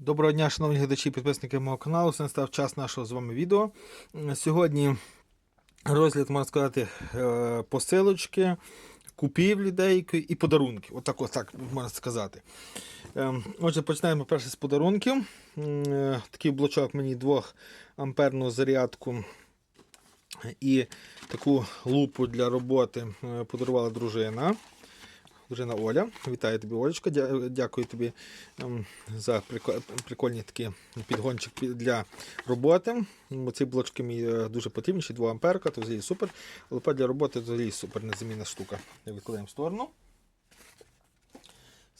Доброго дня, шановні глядачі і підписники мого каналу. Це настав час нашого з вами відео. Сьогодні розгляд, можна сказати, е, посилочки, купівлі деякої і подарунки. Отак, ось так можна сказати. Ем, Отже, починаємо перше з подарунків. Е, Такий блочок мені 2 амперну зарядку і таку лупу для роботи е, подарувала дружина. Дружина Оля. Вітаю тобі, Олечка. Дякую тобі ем, за прико- прикольні такі підгончик для роботи. Ці блочки мені е, дуже потрібні, ще 2 амперка, то взагалі супер. Лопа для роботи взагалі супер незамінна штука. Я відкладаємо в сторону.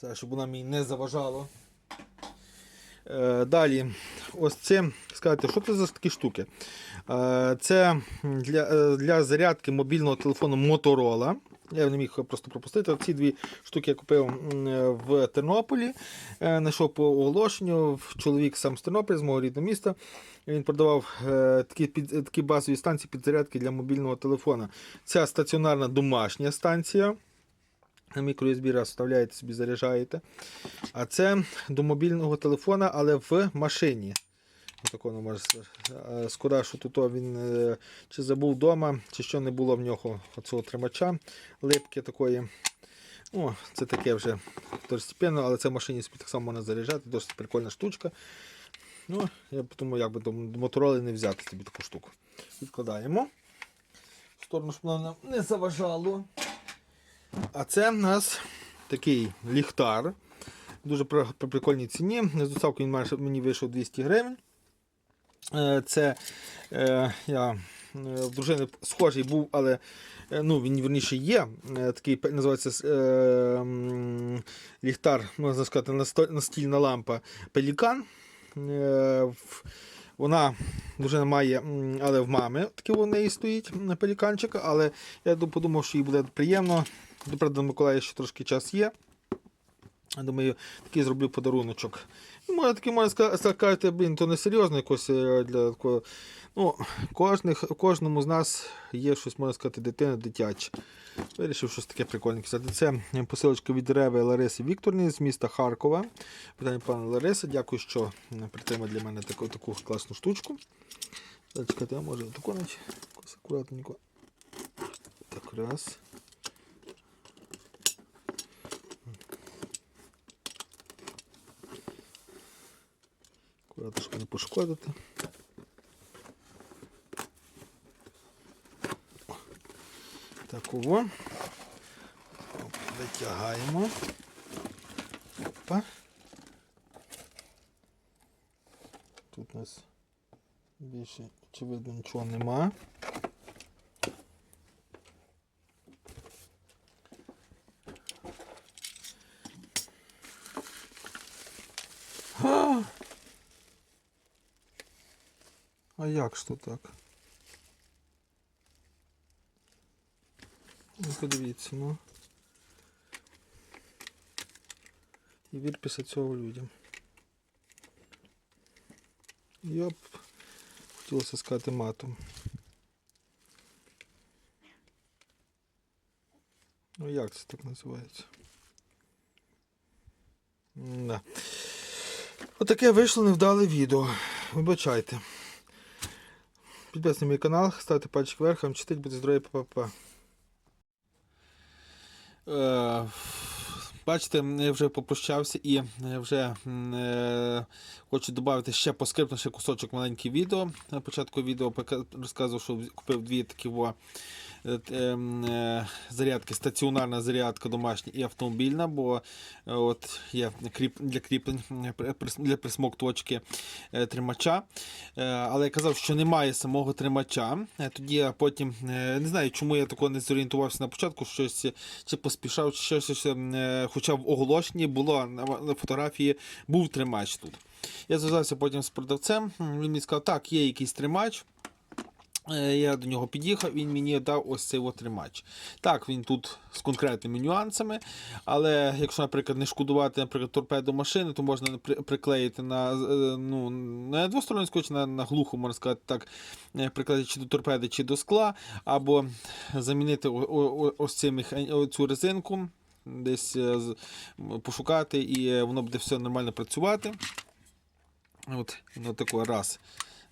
Зараз, щоб вона мені не заважала. Е, Далі, ось це, сказати, що це за такі штуки? Е, Це для, для зарядки мобільного телефону Motorola. Я не міг просто пропустити. Ці дві штуки я купив в Тернополі. Е, Знайшов по оголошенню. Чоловік сам з Тернополя, з мого рідного міста. Він продавав е, такі, під, е, такі базові станції підзарядки для мобільного телефона. Ця стаціонарна домашня станція. На мікро-USB раз вставляєте собі, заряджаєте. А це до мобільного телефона, але в машині. Отако може. Е, Шкода, що тут він е, чи забув вдома, чи що не було в нього оцього тримача липки такої. О, це таке вже второстепенно, але це в машині так само можна заряджати, досить прикольна штучка. Ну, я думаю, як би до мотороли не взяти тобі таку штуку. Відкладаємо. В сторону, щоб воно нам не заважало. А це в нас такий ліхтар. Дуже при прикольній ціні. З доставкою він мені вийшов 200 гривень. Е, Це е, я е, в дружини схожий був, але ну, він верніше є. Такий називається ліхтар, можна сказати, настільна лампа Пелікан. Вона дружина має, але в мами такий у неї стоїть пеліканчик, але я подумав, що їй буде приємно. До Миколая ще трошки час є. Я Думаю, такий зроблю подаруночок. Ну, Може, такий ска- сказати, блін, то не серйозно якось е, для такого. Ну, кожних, кожному з нас є щось, можна сказати, дитина дитяче. Вирішив щось таке прикольне казати. Це е, посилочка від Реви Лариси Вікторівни з міста Харкова. Питання пана Лариса. Дякую, що е, притримали для мене таку, таку класну штучку. Чекайте, а може таку навіть акуратненько. Так, раз. Акуратно, щоб не пошкодити. Так, ого. Витягаємо. Опа. Тут у нас більше, очевидно, нічого нема. А як ж то так? Ну, подивіться, ну. І вір після цього людям. Я б хотілося сказати матом. Ну як це так називається? Да. Отаке вийшло невдале відео. Вибачайте. Підписуйтесь на мій канал, ставте пальчик вверх, вам читать, буде здоров'я, па-па-па. Е, Бачите, я вже попрощався і е, вже е, хочу додати ще по скрипту ще кусочок маленький відео. На початку відео розказував, що купив дві такі во, е, ем, е, зарядки, стаціонарна зарядка домашня і автомобільна, бо е, от є кріп, для кріплень е, для присмоктувачки е, тримача. Е, Але я казав, що немає самого тримача. Е, Тоді я потім е, не знаю, чому я такого не зорієнтувався на початку, щось чи поспішав, чи щось, е, хоча в оголошенні було на на фотографії був тримач тут. Я зв'язався потім з продавцем. Він мені сказав, так, є якийсь тримач. Е, Я до нього під'їхав, він мені дав ось цей тримач. Так, він тут з конкретними нюансами, але якщо, наприклад, не шкодувати наприклад, торпеду машини, то можна приклеїти на е, ну, не двосторонній скотч, на, на глуху, можна сказати так, е, приклеїти чи до торпеди, чи до скла, або замінити ось цю резинку, десь е, пошукати, і е, воно буде все нормально працювати. От, воно тако раз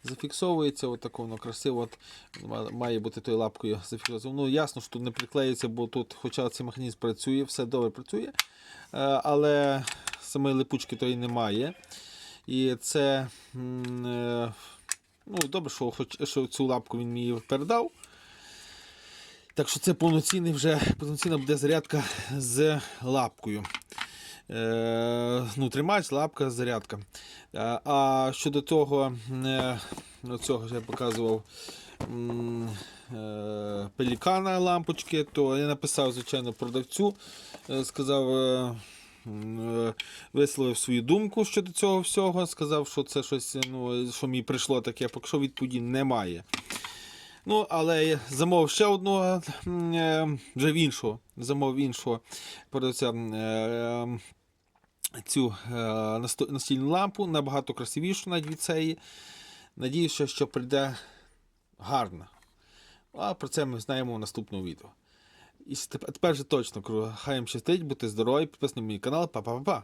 зафіксовується, от воно красиво. От, має бути тою лапкою зафіксовано. Ну, ясно, що тут не приклеїться, бо тут, хоча цей механізм працює, все добре працює, е, але самої липучки тої немає. І це ну, добре, що, хоч, що цю лапку він мені передав. Так що це повноцінний вже повноцінна буде зарядка з лапкою. Е, ну, тримач, лапка, зарядка. Е, а щодо того, е, цього я показував е, пелікана лампочки, то я написав, звичайно, продавцю, е, сказав. Е, е, Висловив свою думку щодо цього всього, сказав, що це щось, ну, що мені прийшло таке, поки що відповіді немає. Ну, але я замовив ще одного, е, вже в іншого, замовив іншого продавця е, цю е, настільну лампу, набагато красивішу навіть від цієї. Надіюся, що прийде гарно. А про це ми знаємо в наступному відео. І тепер, вже точно хай щастить, будьте здорові, підписуйтесь мій канал, па-па-па-па.